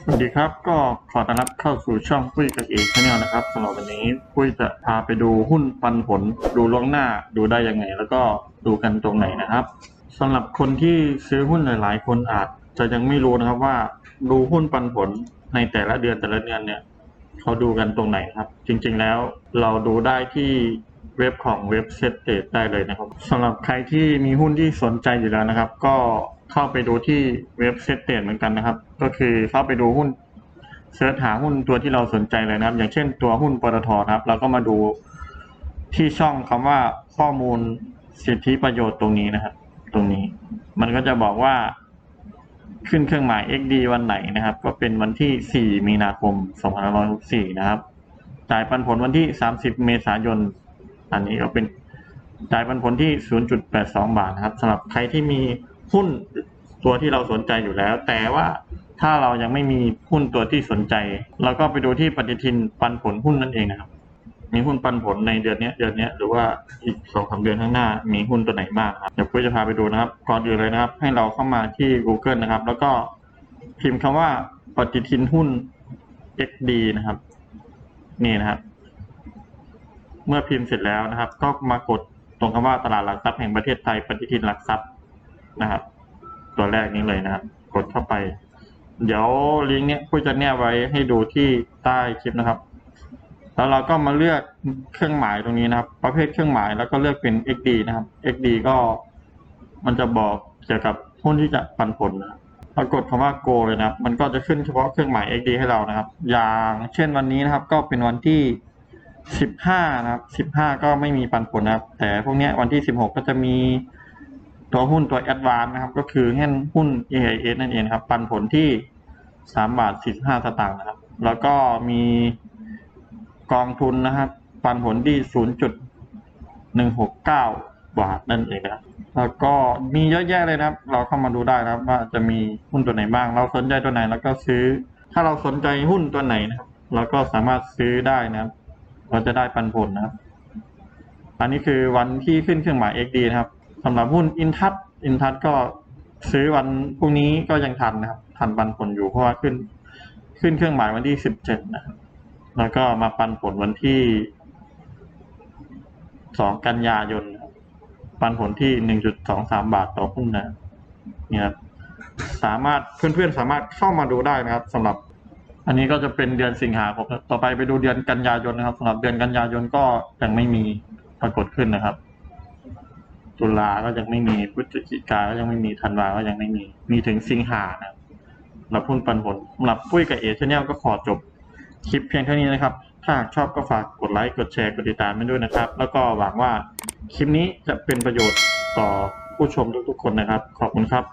สวัสดีครับ ก็ขอต้อนรับเข้าสู่ช่องปุ้ยกับเอกชาแนลนะครับสำหรับวันนี้ปุ้ยจะพาไปดูหุ้นปันผล ดูล่วงหน้าดูได้ยังไง แล้วก็ดูกันตรงไหนนะครับสำหรับคนที่ซื้อหุ้นหลาย ๆ คนอาจจะยังไม่รู้นะครับว่าดูหุ้นปันผลในแต่ละเดือนแต่ละเดือนเนี่ยเขาดูกันตรงไหนครับ จริงๆแล้วเราดูได้ที่ เว็บของเว็บเซตเตได้เลยนะครับสำหรับใครที่มีหุ้นที่สนใจอยู่แล้วนะครับ ก็เข้าไปดูที่เว็บเซตเตเหมือนกันนะครับ ก็คือเข้าไปดูหุ้นเสิร์ชหาหุ้นตัวที่เราสนใจเลยนะครับ อย่างเช่นตัวหุ้นปตทครับเราก็มาดูที่ช่องคำว่าข้อมูลสิทธิประโยชน์ตรงนี้นะครับ ตรงนี้ มันก็จะบอกว่าขึ้นเครื่องหมาย XD วันไหนนะครับ ก็เป็นวันที่ 4 มีนาคม 2564 นะครับ จ่ายปันผลวันที่ 30 เมษายน อันนี้ก็เป็นจ่ายปันผลที่ 0.82 บาทนะครับสำหรับใครที่มีหุ้นตัวที่เราสนใจอยู่แล้ว แต่ว่าถ้าเรายังไม่มีหุ้นตัวที่สนใจ เราก็ไปดูที่ปฏิทินปันผลหุ้นนั่นเองนะครับ มีหุ้นปันผลในเดือนนี้เดือนนี้หรือว่าอีกสองสามเดือนข้างหน้า มีหุ้นตัวไหนบ้างครับเดี๋ยวปุ้ยจะพาไปดูนะครับ ก่อนอื่นเลยนะครับ ให้เราเข้ามาที่ Google นะครับ แล้วก็พิมพ์คำว่าปฏิทินหุ้น XD นะครับ นี่นะครับ มื่อพิมพ์เสร็จแล้วนะครับ ก็มากดตรงคำว่าตลาดหลักทรัพย์แห่งประเทศไทยปฏิทินหลักทรัพย์นะครับ ตัวแรกนี้เลยนะครับ กดเข้าไป เดี๋ยวลิงก์เนี้ยคุยจะแนบไว้ให้ดูที่ใต้คลิปนะครับ แล้วเราก็มาเลือกเครื่องหมายตรงนี้นะครับ ประเภทเครื่องหมายแล้วก็เลือกเป็น XD นะครับ XD ก็มันจะบอกเกี่ยวกับหุ้นที่จะปันผลนะครับปรากฏคำว่า Go เลยนะครับ มันก็จะขึ้นเฉพาะเครื่องหมาย XD ให้เรานะครับ อย่างเช่นวันนี้นะครับ ก็เป็นวันที่ สิบห้านะครับสิบห้าก็ไม่มีปันผลนะครับ แต่พวกนี้วันที่สิบหกก็จะมีตัวหุ้นตัวแอดวานนะครับ ก็คือหุ้น AIS นั่นเองครับ ปันผลที่สามบาทสี่ห้าสตางค์นะครับ แล้วก็มีกองทุนนะครับ ปันผลที่ศูนย์จุดหนึ่งหกเก้าบาทนั่นเองนะครับแล้วก็มีเยอะแยะเลยนะครับ เราเข้ามาดูได้นะครับ ว่าจะมีหุ้นตัวไหนบ้าง เราสนใจตัวไหนแล้วก็ซื้อ ถ้าเราสนใจหุ้นตัวไหนนะครับ เราก็สามารถซื้อได้นะครับ เราจะได้ปันผลนะครับ อันนี้คือวันที่ขึ้นเครื่องหมาย XD นะครับสำหรับหุ้นอินทัศอินทัศก็ซื้อวันพรุ่งนี้ก็ยังทันนะครับ ทันปันผลอยู่เพราะว่าขึ้น ขึ้นเครื่องหมายวันที่17นะครับแล้วก็มาปันผลวันที่2กันยายนปันผลที่1.23บาทต่อหุ้นนะเนี่ยครับสามารถเพื่อนๆสามารถเข้ามาดูได้นะครับสำหรับ อันนี้ก็จะเป็นเดือนสิงหาคมต่อไปไปดูเดือนกันยายนนะครับสำหรับเดือนกันยายนก็ยังไม่มีปรากฏขึ้นนะครับ ตุลาก็ยังไม่มีพฤศจิกาก็ยังไม่มีธันวาก็ยังไม่มี มีถึงสิงหานะครับสำหรับหุ้นปันผลสำหรับปุ้ยกับเอชแนลก็ขอจบคลิปเพียงเท่านี้นะครับ ถ้าหากชอบก็ฝากกดไลค์กดแชร์กดติดตามให้ด้วยนะครับ แล้วก็หวังว่าคลิปนี้จะเป็นประโยชน์ต่อผู้ชมทุกๆคนนะครับ ขอบคุณครับ